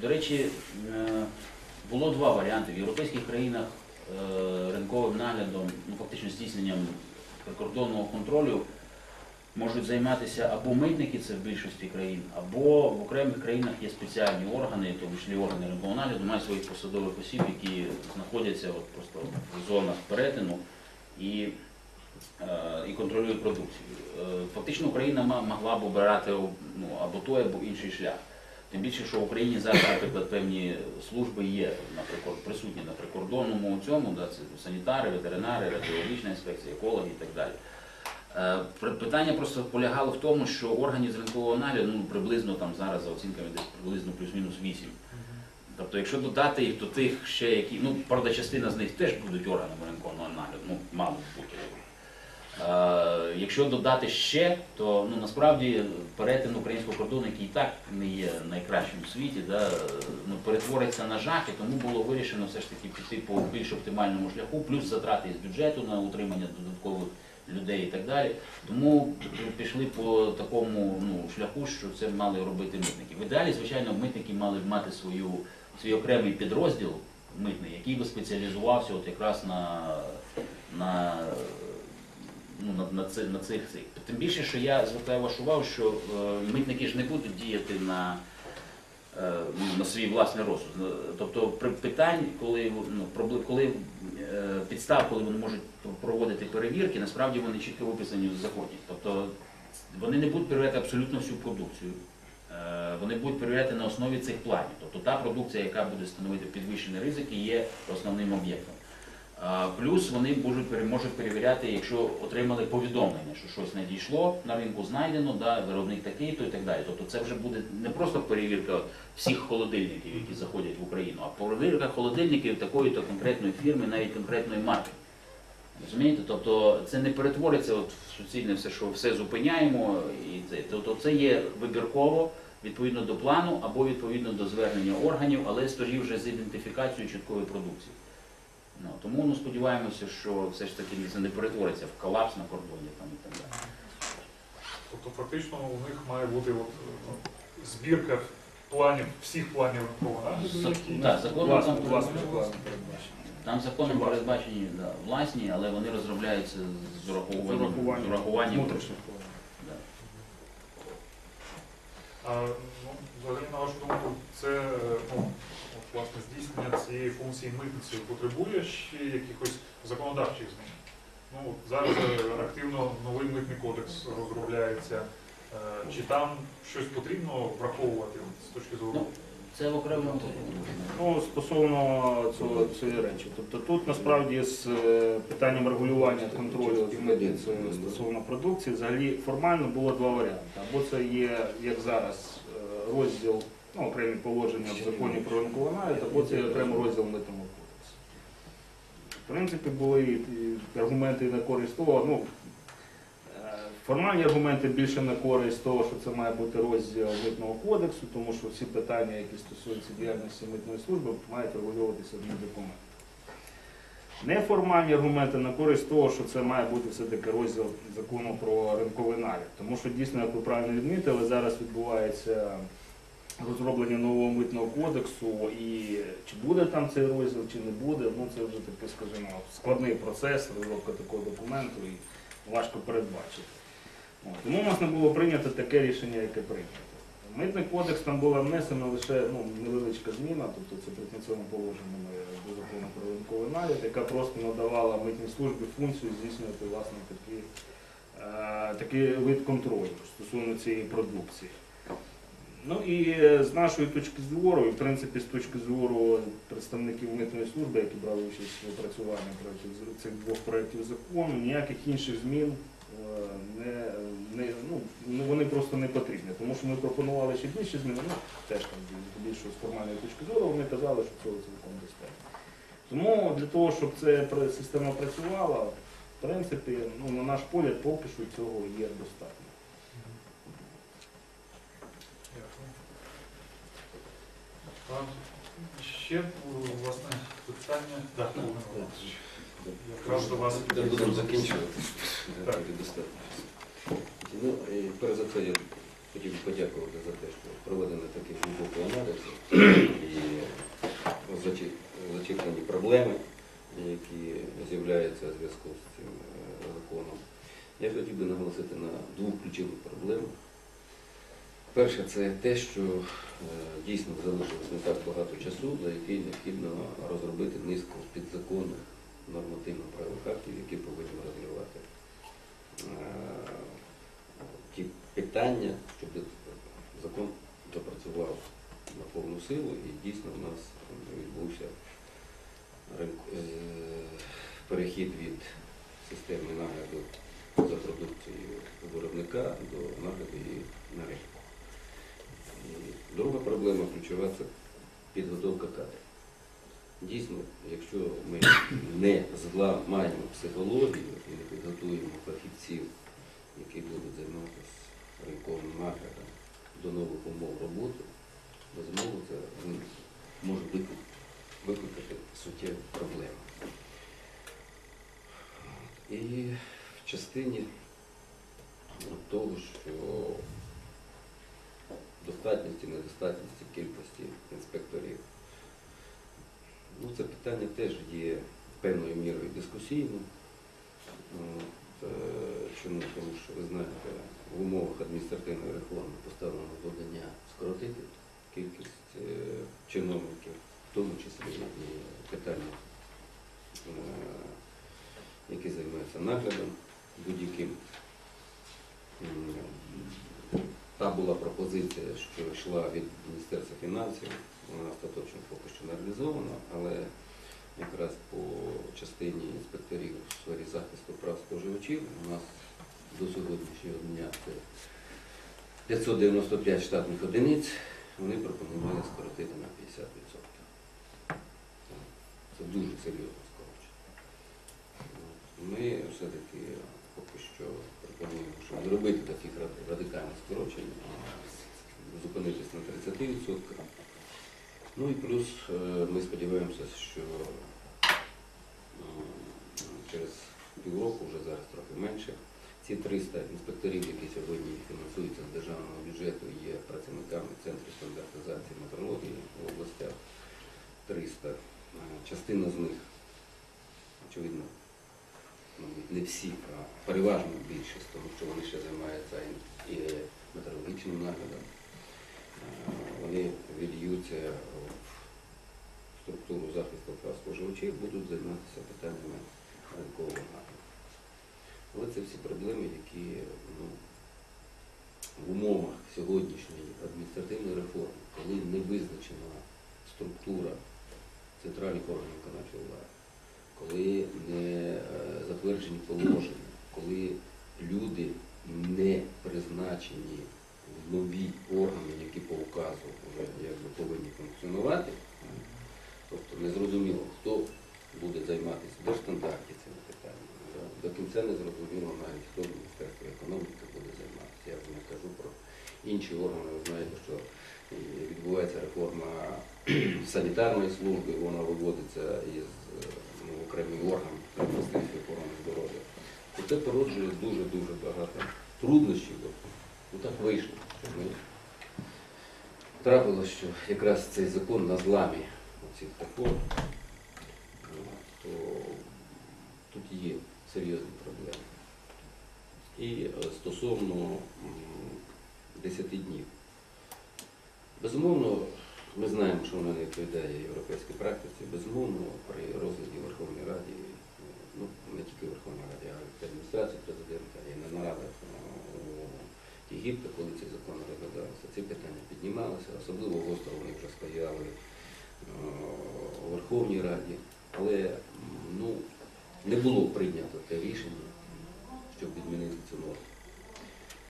До речі, е, було два варіанти. В європейських країнах е, ринковим наглядом, ну фактично здійсненням прикордонного контролю можуть займатися або митники, це в більшості країн, або в окремих країнах є спеціальні органи, тому числі органи ринкового нагляду, мають своїх посадових осіб, які знаходяться от просто в зонах перетину і, е, і контролюють продукцію. Фактично Україна могла б обирати ну, або той, або інший шлях. Тим більше, що в Україні зараз, наприклад, певні служби є наприклад, присутні на прикордонному цьому, да, це санітари, ветеринари, радіологічна інспекція, екологи і так далі. Е, Питання просто полягало в тому, що органів з ринкового нагляду ну, приблизно там зараз за оцінками десь приблизно плюс-мінус 8. Тобто, якщо додати їх до тих ще, які, ну, правда, частина з них теж будуть органами ринкового нагляду, ну, мало бути. Якщо додати ще, то ну, насправді перетин українського кордону, який і так не є найкращим у світі, да, ну, перетвориться на жах, і тому було вирішено все ж таки піти по більш оптимальному шляху, плюс затрати з бюджету на утримання додаткових людей і так далі. Тому пішли по такому ну, шляху, що це мали робити митники. В ідеалі, звичайно, митники мали б мати свою, свій окремий підрозділ митний, який би спеціалізувався от якраз на, на, ну, на, на, на цих цих. Тим більше, що я звертаю вашу увагу, що е, митники ж не будуть діяти на е, ну, на свій власний розсуд. Ну, Тобто питань, коли ну, коли е, підстав, коли вони можуть проводити перевірки, насправді вони чітко виписані в законі. Тобто вони не будуть перевіряти абсолютно всю продукцію. Е, Вони будуть перевіряти на основі цих планів. Тобто та продукція, яка буде становити підвищені ризики, є основним об'єктом. Плюс вони можуть, пере- можуть перевіряти, якщо отримали повідомлення, що щось надійшло, на ринку знайдено, да, виробник такий, то і так далі. Тобто це вже буде не просто перевірка всіх холодильників, які заходять в Україну, а перевірка холодильників такої-то конкретної фірми, навіть конкретної марки. Розумієте? Тобто це не перетвориться от в суцільне все, що все зупиняємо. І це. Тобто це є вибірково відповідно до плану або відповідно до звернення органів, але тоді вже з ідентифікацією чіткої продукції. Ну, тому ну, сподіваємося, що все ж таки це не перетвориться в колапс на кордоні там, і так далі. Тобто фактично у них має бути от, ну, збірка планів, всіх планів які так, законом там, передбачено. законом передбачені да, власні, але вони розробляються з урахуванням. з урахуванням внутрішніх планів. Да. А, ну, взагалі, на вашу думку, це е, ну, власне, здійснення цієї функції митниці потребує ще якихось законодавчих змін? Ну, зараз е, активно новий митний кодекс розробляється. Е, Чи там щось потрібно враховувати з точки зору? Ну, Це в окремому. Ну, стосовно цього, цієї речі. Тобто тут насправді з е, питанням регулювання контролю митницею стосовно продукції взагалі формально було два варіанти. Або це є, як зараз, розділ, ну, окремі положення в законі про ринковий нагляд, або це окремий розділ митного кодексу. В принципі, були аргументи на користь того, ну, е, Формальні аргументи більше на користь того, що це має бути розділ митного кодексу, тому що всі питання, які стосуються діяльності митної служби, мають регулюватися одним документом. Неформальні аргументи на користь того, що це має бути все-таки розділ закону про ринковий нагляд. Тому що дійсно, як ви правильно відмітили, зараз відбувається розроблення нового митного кодексу, і чи буде там цей розділ, чи не буде, ну це вже такий, скажімо, складний процес, розробка такого документу і важко передбачити. От, Тому власне було прийнято таке рішення, яке прийнято. Митний кодекс там була внесена лише ну, невеличка зміна, тобто це прикінцевим положенням до закону про ринковий нагляд, яка просто надавала митній службі функцію здійснювати власне такий, е, такий вид контролю стосовно цієї продукції. Ну і е, з нашої точки зору, і в принципі з точки зору представників митної служби, які брали участь в опрацюванні цих двох проєктів закону, ніяких інших змін е, не, не, ну, ну, вони просто не потрібні. Тому що ми пропонували ще більше змін, ну теж там більше з формальної точки зору, вони казали, що цього цілком достатньо. Тому для того, щоб ця система працювала, в принципі, ну, на наш погляд, поки що цього є достатньо. Дякую. Ще власне питання. Так, Якраз до вас. Будемо закінчувати. Так. Ну, і перш за все, я хотів би подякувати за те, що проведено такий глибокий аналіз і зачитані проблеми, які з'являються у зв'язку з цим е, законом. Я хотів би наголосити на двох ключових проблемах. Перше, це те, що е, дійсно залишилось не так багато часу, за який необхідно розробити низку підзаконних нормативно-правових актів, які повинні розривати е, ті питання, щоб закон запрацював на повну силу і дійсно в нас відбувся е, перехід від системи нагляду за продукцією виробника до нагляду її на ринку. Друга проблема ключова це підготовка кадрів. Дійсно, якщо ми не зламаємо психологію і не підготуємо фахівців, які будуть займатися ринковим наглядом до нових умов роботи, безумовно, це може викликати суттєві проблеми. І в частині того, що достатності, недостатності кількості інспекторів. Ну, це питання теж є певною мірою дискусійним. От, е, Чому? Тому що ви знаєте, в умовах адміністративної реформи поставлено завдання скоротити кількість е, чиновників, в тому числі і питання, е, які займаються наглядом будь-яким. Та була пропозиція, що йшла від Міністерства фінансів, вона остаточно поки що не реалізована, але якраз по частині інспекторів у сфері захисту прав споживачів у нас до сьогоднішнього дня це 595 штатних одиниць, вони пропонували скоротити на 50%. Це дуже серйозно скорочення. Ми все-таки поки що пропонуємо, щоб не робити таких радикальних скорочень, а зупинитись на 30%. Ну і плюс е, ми сподіваємося, що через півроку, вже зараз трохи менше, ці 300 інспекторів, які сьогодні фінансуються з державного бюджету, є працівниками Центру стандартизації метрології в областях 300. Е, Частина з них, очевидно, не всі, а переважно більшість, тому що вони ще займаються і метеорологічним наглядом. Е, Вони від'ються в структуру захисту прав споживачів, будуть займатися питаннями ринкового нагляду. Але це всі проблеми, які ну, в умовах сьогоднішньої адміністративної реформи, коли не визначена структура центральних органів виконавчої влади, коли не е, затверджені положення, коли люди не призначені в нові органи, які по указу вже якби повинні функціонувати, тобто незрозуміло, хто буде займатися держстандарті цими питаннями. До кінця не зрозуміло навіть, хто в Міністерстві економіки буде займатися. Я вже не кажу про інші органи. Ви знаєте, що е, відбувається реформа санітарної служби, вона виводиться із окремий орган Міністерства охорони здоров'я. І це породжує дуже-дуже багато труднощів. Ну так вийшло, трапилося, що якраз цей закон на зламі цих реформ, то тут є серйозні проблеми. І е, стосовно 10 днів. Безумовно, ми знаємо, що вона не відповідає європейській практиці. Безумовно, при розгляді в Верховній Раді, е, ну не тільки в Верховній Раді, а й адміністрації президента і на нарадах е, у Єгипта, коли цей закон розглядався, ці питання піднімалися, особливо гостро вони вже е, у Верховній Раді, але ну, не було прийнято те рішення, щоб відмінити цю норму.